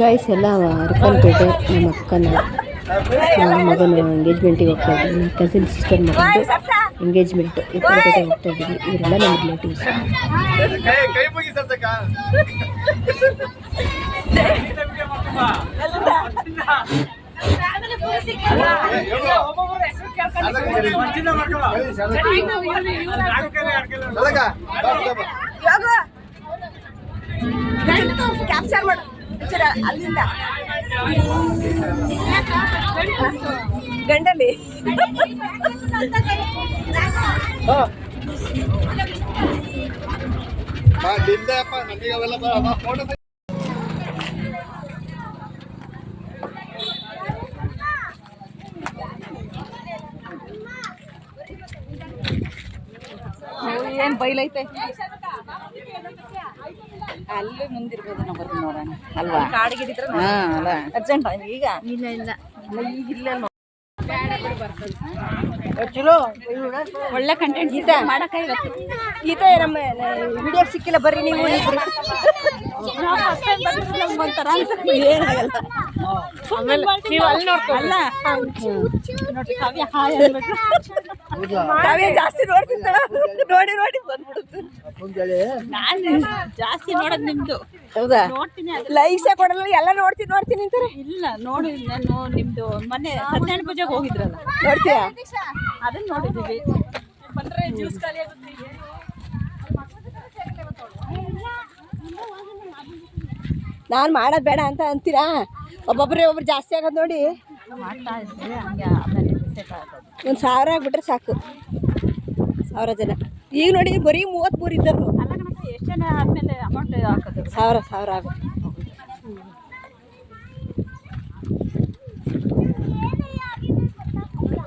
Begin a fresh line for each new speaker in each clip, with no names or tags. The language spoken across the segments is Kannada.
ಗೈಸ್ ಎಲ್ಲ ಹರ್ಕೊಂಡ್ಬಿಟ್ಟು ನಮ್ಮ ಅಕ್ಕನ ಮಗನ ಎಂಗೇಜ್ಮೆಂಟಿಗೆ ಹೋಗ್ತಾ ಇದ್ದೀನಿ ಕಸಿನ್ ಸಿಸ್ಟರ್ ಮಗಂದು ಎಂಗೇಜ್ಮೆಂಟ್ ಇಪ್ಪತ್ತೈದು ಹೋಗ್ತಾ ಇದ್ದೀನಿ ಇವರೆಲ್ಲ ನಮ್ಮ ರಿಲೇಟಿವ್ಸ್
ಕ್ಯಾಪ್ಚರ್ ಮಾಡು ಅಲ್ಲಿಂದ ಗಂಡಲ್ಲಿ
ಅಪ್ಪ ನನಗೆ ಅವೆಲ್ಲ ಫೋಟೋ
ಬೈಲೈತೆ ಅಲ್ಲಿ ಮುಂದಿರ್ಬೋದು ನಾವು ಬರ್ತೀನಿ ನೋಡೋಣ. ಅಲ್ವಾ? ಹಾ ಅಲ್ಲ ಅರ್ಜೆಂಟ್ ಈಗ? ಇಲ್ಲ ಇಲ್ಲ. ಈಗ ಇಲ್ಲ ಚಲೋ ಒಳ್ಳೆ ಕಂಟೆಂಟ್ ಇದೆ. ಮಾಡಕ ಇದೆ ನಮ್ಮ ವಿಡಿಯೋ ಸಿಕ್ಕಿಲ್ಲ ಬರ್ರಿ ನೀವು. ಜಾಸ್ತಿ ನೋಡಿ ನೋಡಿ ಬಂದ್ಬಿಡುತ್ತೆ
ನಾನು ಜಾಸ್ತಿ ನೋಡೋದು ನಿಮ್ದು
ಹೌದಾ? ಲೈಕ್ಸೇ ಕೊಡಲ್ಲ ಎಲ್ಲ ನೋಡ್ತೀನಿ ನೋಡ್ತೀನಿ ಅಂತಾರೆ
ಇಲ್ಲ ನೋಡಿ ನಾನು ನಿಮ್ದು ಮೊನ್ನೆ ಸತ್ಯನಾರಾಯಣ ಪೂಜೆಗೆ ಹೋಗಿದ್ರಲ್ಲ?
ನೋಡ್ತೀಯ
ಅದನ್ನ ನೋಡಿದ್ದೀವಿ ಬಂದ್ರೆ ಜ್ಯೂಸ್ ಖಾಲಿ ಆಗುತ್ತೆ.
ನಾನು ಮಾಡೋದು ಬೇಡ ಅಂತ ಅಂತೀರಾ? ಒಬ್ಬೊಬ್ಬರೇ ಒಬ್ಬರು ಜಾಸ್ತಿ ಆಗೋದು ನೋಡಿ. ಒಂದು ಸಾವಿರ ಆಗಿಬಿಟ್ರೆ ಸಾಕು. ಸಾವಿರ ಜನ. ಈಗ ನೋಡಿ ಬರೀ ಮೂವತ್ತ್ಮೂರು ಇದ್ದರು
ಅಲ್ಲ ಕಣಕ್ಕ ಎಷ್ಟು ಜನ ಅಮೌಂಟ್
ಸಾವಿರ ಸಾವಿರ ಆಗ.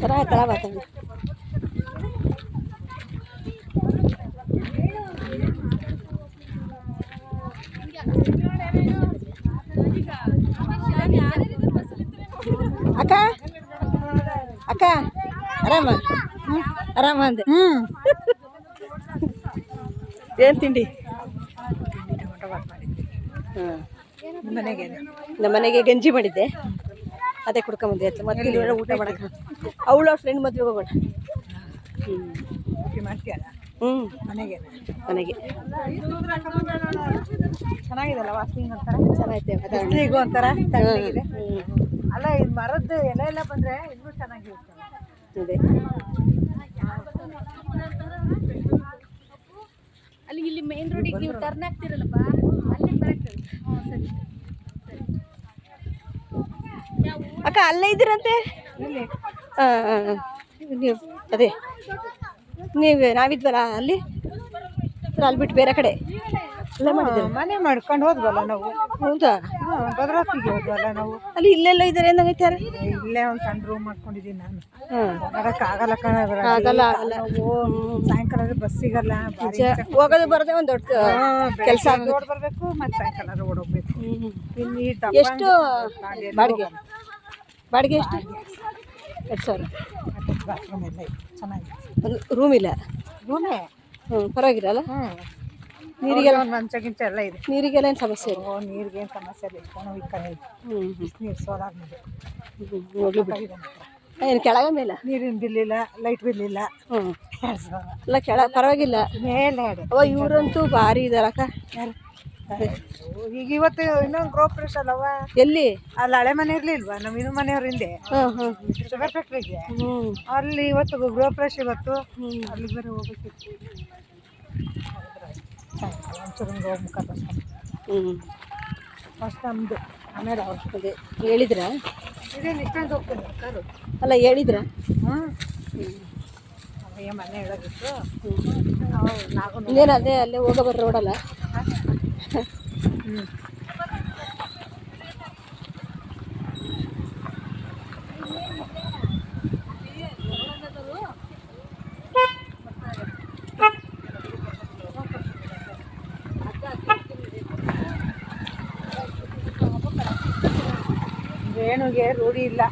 ಚೆನ್ನಾಗಿ ವಾತಾವರಣ ಅಕ್ಕ? ಅಕ್ಕ? ಆರಾಮ? ಆರಾಮ ಅಂದೆ. ಏನು ತಿಂಡಿ? ಹಾಂ
ಮನೆಗೆ
ನಮ್ಮ ಮನೆಗೆ ಗಂಜಿ ಮಾಡಿದ್ದೆ. ಅದೇ ಕುಡ್ಕೊಂಬಂದೆ ಆಯ್ತು. ಮತ್ತೆ ಇಲ್ಲಿ ಊಟ ಮಾಡಕ್ಕೆ. ಅವಳು ಅವ್ರ ಫ್ರೆಂಡ್ ಮದುವೆಗೆ ಹೋಗೋಣ.
ಮಾಡ್ತೀಯಲ್ಲ?
ಹ್ಞೂ
ಮನೆಗೆ.
ಮನೆಗೆ.
ಚೆನ್ನಾಗಿದೆಲ್ಲ ವಾಕಿಂಗ್ ಒಂಥರ?
ಚೆನ್ನಾಗಿದೆ
ಬಿಸ್ಲಿಗೂ ಒಂಥರ ತಣ್ಣಗಿದೆ. ಅಲ್ಲ ಇದು ಮರದ್ದು ಎಲೆ ಎಲ್ಲ ಬಂದ್ರೆ ಇನ್ನೂ ಚೆನ್ನಾಗಿರುತ್ತೆ.
ಅದೇ.
ಅಲ್ಲಿ ಇಲ್ಲಿ ಮೇನ್ ರೋಡಿಗೆ ನೀವು ಟರ್ನ್ ಆಗ್ತಿರಲ್ಲಪ್ಪ? ಅಲ್ಲಿ ಕರೆಕ್ಟ್
ಅಕ್ಕ ಅಲ್ಲೇ ಇದ್ದೀರಂತೆ? ಹಾಂ ಹಾಂ. ನೀವು ಅದೇ. ನೀವು ನಾವಿದ್ವಲ್ಲ ಅಲ್ಲಿ? ಅಲ್ಲಿ ಬಿಟ್ಟು ಬೇರೆ ಕಡೆ? ಅಲ್ಲೇ
ಮನೆ ಮಾಡ್ಕೊಂಡು ಹೋದ್ವಲ್ಲ ನಾವು.
ಹೌದಾ?
ಭದ್ರಾವತಿಗೆ ಹೋದ್ವಲ್ಲ ನಾವು.
ಅಲ್ಲಿ ಇಲ್ಲೆಲ್ಲ ಇದ್ದಾರೆ ಏನಾಗೈತಾರೆ
ಇಲ್ಲೇ ಒಂದು ಸಣ್ಣ ರೂಮ್ ಮಾಡ್ಕೊಂಡಿದ್ದೀನಿ ನಾನು. ಅದಕ್ಕೆ ಆಗಲ್ಲ ಕಣ
ಆಗಲ್ಲ ಆಗಲ್ಲ.
ಸಾಯಂಕಾಲ ಬಸ್ ಸಿಗಲ್ಲ.
ಹೋಗೋದು ಬರೋದೇ ಒಂದು ದೊಡ್ಡ ಕೆಲಸ ನೋಡಿ
ರೋಡ್ ಬರಬೇಕು ಮತ್ತೆ ಸಾಯಂಕಾಲ
ಹ್ಮ್.
ಇಲ್ಲಿ
ಎಷ್ಟು? ಬಾಡಿಗೆ? ಬಾಡಿಗೆ ಎಷ್ಟು? ಎರಡು ಸಾವಿರ.
ಬಾತ್ರೂಮ್ ಚೆನ್ನಾಗಿದೆ.
ಒಂದು ರೂಮ್ ಇಲ್ಲ?
ರೂಮೇ
ಹ್ಞೂ ಪರವಾಗಿರಲ್ಲ
ಹ್ಞೂ
ನೀರಿಗೆಲ್ಲ
ಒಂದು ಮಂಚ ಗಿಂಚ ಎಲ್ಲ ಇದೆ.
ನೀರಿಗೆಲ್ಲ ಏನು ಸಮಸ್ಯೆ ಇಲ್ಲ?
ಓ ನೀರಿಗೆ ಏನು ಸಮಸ್ಯೆ ಇಲ್ಲ. ಇಟ್ಕೊಂಡು ಇಕ್ಕಣೆ
ಹ್ಞೂ
ನೀರು
ಸೋಲಾಗಿದೆ ಹೋಗ್ಲಿ ಬಿಡಿ. ಏನು ಕೆಳಗ ಮೇಲೆ?
ನೀರಿನ ಬಿಲ್ ಇಲ್ಲ ಲೈಟ್ ಬಿಲ್ ಇಲ್ಲ
ಹ್ಞೂ ಇಲ್ಲ ಕೆಳ ಪರವಾಗಿಲ್ಲ.
ಮೇಲೆ
ಅವ ಇವರಂತೂ ಭಾರಿ ಇದಾರಕ್ಕ.
ಯಾರು? ಈಗ ಇವತ್ತು ಇನ್ನೊಂದು ಗೃಹ ಪ್ರವೇಶ ಅಲ್ಲವ?
ಎಲ್ಲಿ?
ಅಲ್ಲಿ ಹಳೆ ಮನೆ ಇರ್ಲಿಲ್ವಾ? ನಮ್ಮ ಇದು ಮನೆಯವ್ರ ಹಿಂದೆ.
ಹಾಂ ಹಾಂ
ಶುಗರ್ ಫ್ಯಾಕ್ಟ್ರಿಗೆ ಅಲ್ಲಿ ಇವತ್ತು ಗ್ರೋಪ್ರೆಸ್ ಇವತ್ತು. ಅಲ್ಲಿ ಬೇರೆ ಹೋಗ್ಬೇಕಿತ್ತು. ಒಂಚೂರು
ಹ್ಞೂ
ಫಸ್ಟ್ ನಮ್ಮದು ಆಮೇಲೆ ಅವ್ರು
ಹೇಳಿದ್ರಾ?
ಇದೇನು ಇಷ್ಟೊಂದು ಹೋಗ್ತೀನಿ ಕಾರು.
ಅಲ್ಲ ಹೇಳಿದ್ರಾ?
ಹ್ಞೂ ಅಯ್ಯ ಮನೆ ಹೇಳೋದಿತ್ತು ನಾವು
ಇನ್ನೇನು ಅದೇ ಅಲ್ಲೇ ಹೋಗೋ ಬರ್ರಿ ರೋಡಲ್ಲ
ರೇಣುಗೆ ರೂಢಿ ಇಲ್ಲ.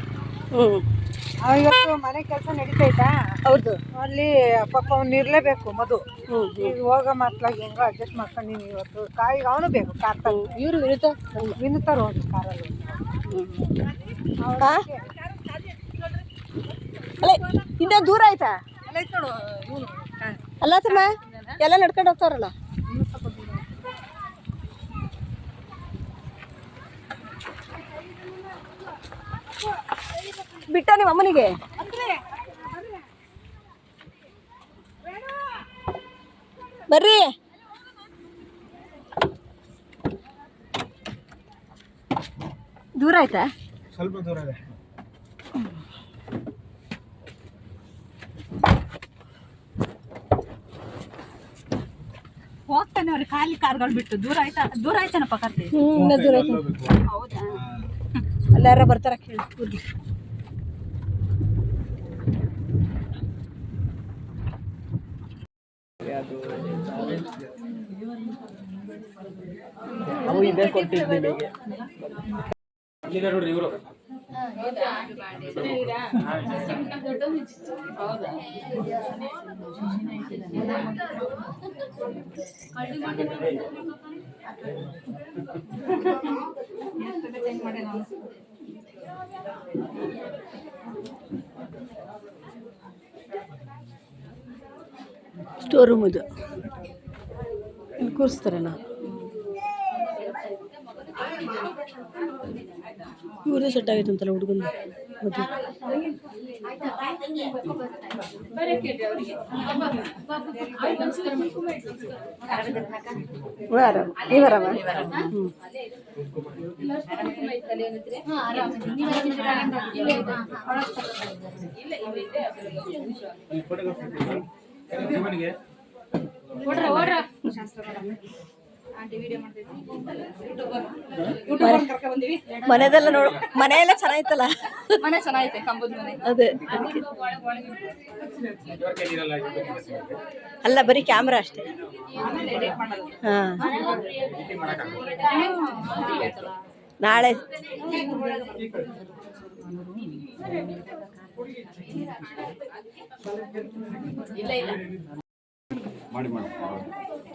ಇವತ್ತು ಮನೆ ಕೆಲಸ ನಡೀತೈತಾ?
ಹೌದು.
ಅಲ್ಲಿ ಪಾಪ ಅವ್ನು ಇರ್ಲೇಬೇಕು ಮಧು.
ಹ್ಞೂ
ಈಗ ಹೋಗ ಮತ್ಲಾಗ ಹೆಂಗೋ ಅಡ್ಜಸ್ಟ್ ಮಾಡ್ಕೊಂಡಿನಿ ಇವತ್ತು. ಕಾಯಿಗೆ ಅವನು ಬೇಕು ಕಾರ್ ತಂದು
ಇವರು ವಿರುದ್ಧ
ವಿನ್ತಾರ ಹೋಗಿ ಕಾರಲ್ಲಿ.
ಅಲ್ಲ ಇನ್ನ ದೂರ ಆಯ್ತಾ? ಅಲ್ಲ ತಮ್ಮ ಎಲ್ಲ ನಡ್ಕೊಂಡು ಹೋಗ್ತಾರಲ್ಲ? ಬಿಟ್ಟ ನಿಮ್ಮ ಅಮ್ಮನಿಗೆ? ಬರ್ರಿ. ದೂರ ಆಯ್ತಾ?
ಸ್ವಲ್ಪ ದೂರ ಇದೆ.
ಹೋಗ್ತಾನೆ ಅವ್ರಿ ಖಾಲಿ ಕಾರ್ಗಳು ಬಿಟ್ಟು. ದೂರ ಆಯ್ತಾ? ದೂರ ಆಯ್ತಾನಪ್ಪ ಕರ್ತೀವಿ
ಹ್ಞೂ ದೂರ ಆಯ್ತು.
ಹೌದಾ?
ಅಲ್ಲಾರ ಬರ್ತಾರ ಕೇಳಿ
ನಾವು ಇದೇ ಕೊಟ್ಟಿದ್ದು ನಿಮಗೆ.
ಇವರು ಸ್ಟೋರ್ ರೂಮ್ ಇದು. ಇಲ್ಲಿ ಕೂರಿಸ್ತಾರಲ್ಲ ಇವ್ರದೇ ಸೆಟ್ ಆಗೈತೆ ಅಂತಲ್ಲ ಹುಡುಗಂದು. ಓಡ್ರ ಆರಾಮ ಹ್ಞೂ ಮನೆದೆಲ್ಲ ನೋಡು ಮನೆಯೆಲ್ಲ ಚೆನ್ನಾಗಿತ್ತಲ್ಲ?
ಮನೆ ಚೆನ್ನಾಗೈತೆ ಕಂಬದ ಮನೆ.
ಅದೇ ಅಲ್ಲ ಬರೀ ಕ್ಯಾಮ್ರಾ ಅಷ್ಟೇ. ಹಾ. ನಾಳೆ.
ಮಾಡಿ ಮಾಡಿ.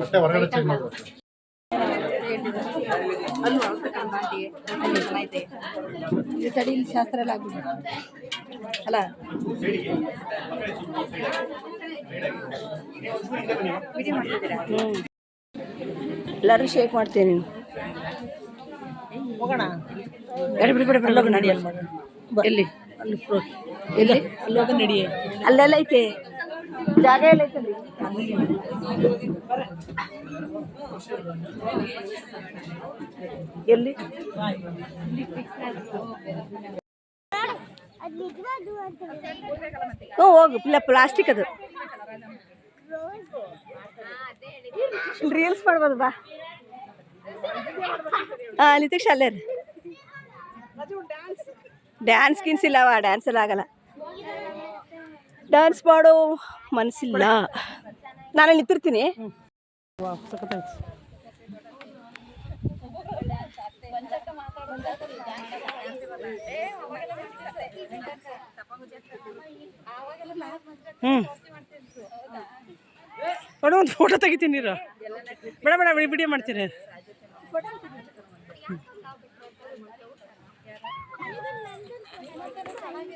ಮತ್ತೆ
ಹೊರಗಡೆ ಚೇಂಜ್ ಮಾಡ್ಬೇಕು.
ಈ ತಡಿ ಇಲ್ಲಿ ಶಾಸ್ತ್ರ ಎಲ್ಲ ಆಗ್ಬಿಟ್ಟು ಅಲ್ಲ ಹ್ಞೂ ಎಲ್ಲರೂ ಶೇಕ್ ಮಾಡ್ತೀನಿ ನೀನು. ಹೋಗೋಣ? ಬಿಡಿ ಬಿಡಿ ಬಿಡಿ ಬಿಡಿ ನಡಿ ಎಲ್ಲಿ ಅಲ್ಲಿ ಎಲ್ಲಿ? ಅಲ್ಲಿ ಹೋಗ ನಡಿ. ಅಲ್ಲೆಲ್ಲ ಐತೆ. ಜಾಗ ಎಲ್ಲ ಎಲ್ಲಿ? ಹ್ಞೂ ಹೋಗು. ಇಲ್ಲ ಪ್ಲಾಸ್ಟಿಕ್ ಅದು. ರೀಲ್ಸ್ ಮಾಡ್ಬೋದು ಬಾ. ಹಾಂ ನಿತೀಕ್ಷ ಅಲ್ಲೇ ರೀ ಡ್ಯಾನ್ಸ್ ಗಿನ್ಸ್ ಇಲ್ಲವ ಡ್ಯಾನ್ಸ್ ಎಲ್ಲ ಆಗಲ್ಲ. ಡ್ಯಾನ್ಸ್ ಮಾಡೋ ಮನಸ್ಸಿಲ್ಲ. ನಾನು ನಿಂತಿರ್ತೀನಿ. ಹ್ಞೂ ಬೇಡ ಒಂದು ಫೋಟೋ ತೆಗಿತೀನಿ ನೀರು ಬೇಡ ಬೇಡ ವಿಡಿಯೋ ಮಾಡ್ತೀನಿ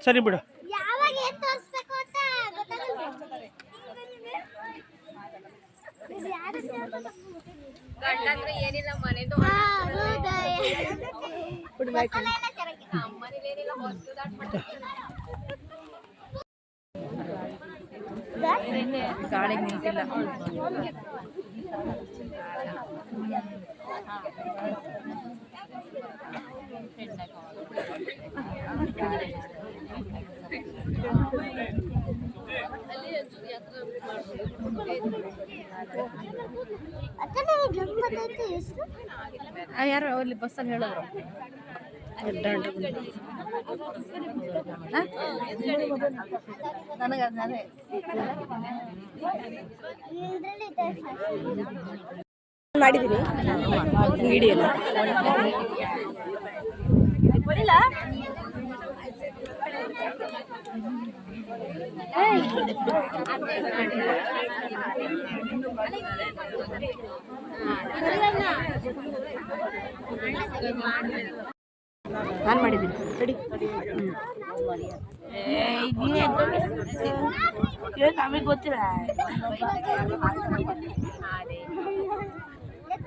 ಸರಿ ಬಿಡು.
ಗಂಡಂದ್ರೆ ಏನಿಲ್ಲ ಮನೆದು ಅಮ್ಮನೇಲಿ ಏನಿಲ್ಲ ಹೊಸ್ತು ದಾಟ್ ಗಾಳಿಗೆ ನಿಂತಿಲ್ಲ
ಅಕ್ಕ
ಯಾರು ಅಲ್ಲಿ ಬಸ್ಸಲ್ಲಿ ಹೇಳಿದ್ರು ನನಗೆ ಅದೇ
ಮಾಡಿದ್ದೀನಿ ವಿಡಿಯೋನ ನಾನು ಮಾಡಿದ್ದೀನಿ ರೆಡಿ
ನಮಗೆ ಗೊತ್ತಿಲ್ಲ.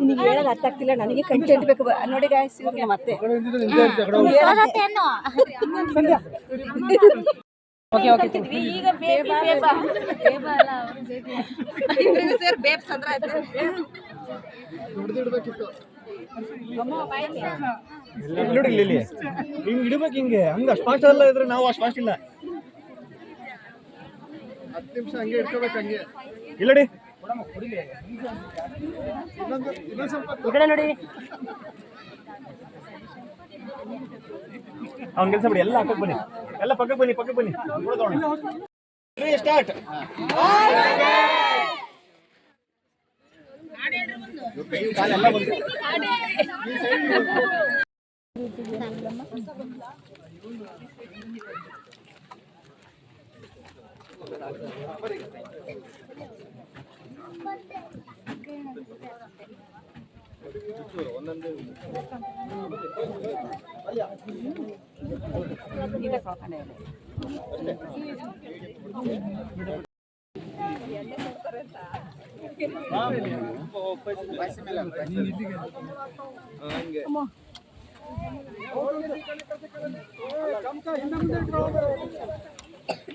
ನಿನಗೆ ಹೇಳಕ್ ಅರ್ಥ ಆಗ್ತಿಲ್ಲ ನನಗೆ ಕಂಟೆಂಟ್ ಬೇಕು ನೋಡಿ ಗಾಯ್ಸ್ ಇವ್ರಿಗೆ ಮತ್ತೆ ಓಕೆ ಓಕೆ
ಈಗ ಬೇಬಿ ಬೇಬ ಬೇಬ ಅಲ್ಲ
ಇವ್ರಿಗೂ ಸೇರಿ ಬೇಬ್ಸ್ ಅಂದ್ರೆ ಆಯ್ತು
ನೋಡಿ ಇಲ್ಲಿ ಇಲ್ಲಿ. ಹಿಂಗ್ ಇಡ್ಬೇಕು ಹಿಂಗೆ. ಹಂಗ ಅಷ್ಟು ಫಾಸ್ಟ್ ಅಲ್ಲ ಇದ್ರೆ ನಾವು ಅಷ್ಟು ಫಾಸ್ಟ್ ಇಲ್ಲ. ಹತ್ತು ನಿಮಿಷ ಹಂಗೆ ಇಟ್ಕೋಬೇಕು ಹಂಗೆ. ಇಲ್ಲಡಿ.
ನೋಡಿ
ಅವ್ನ ಕೆಲಸ ಬಿಡಿ ಎಲ್ಲ ಹಾಕಕ್ ಬನ್ನಿ. ಎಲ್ಲ ಪಕ್ಕಕ್ಕೆ ಬನ್ನಿ ಪಕ್ಕಕ್ಕೆ ಬನ್ನಿ. ಸ್ಟಾರ್ಟ್ ಒಂದೊಂದು ಕಮ್ ಕಾ ಹಿಂದೆ ಮುಂದೆ